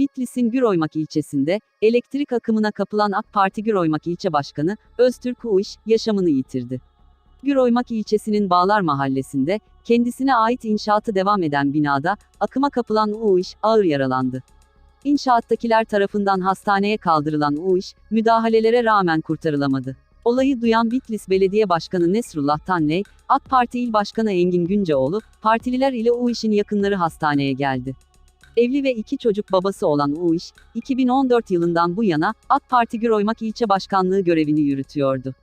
Bitlis'in Güroymak ilçesinde, elektrik akımına kapılan AK Parti Güroymak ilçe başkanı, Öztürk Uğuş, yaşamını yitirdi. Güroymak ilçesinin Bağlar mahallesinde, kendisine ait inşaatı devam eden binada, akıma kapılan Uğuş, ağır yaralandı. İnşaattakiler tarafından hastaneye kaldırılan Uğuş, müdahalelere rağmen kurtarılamadı. Olayı duyan Bitlis Belediye Başkanı Nesrullah Tanley, AK Parti İl Başkanı Engin Günceoğlu, partililer ile Uğuş'un yakınları hastaneye geldi. Evli ve iki çocuk babası olan Uğuş, 2014 yılından bu yana AK Parti Güroymak ilçe başkanlığı görevini yürütüyordu.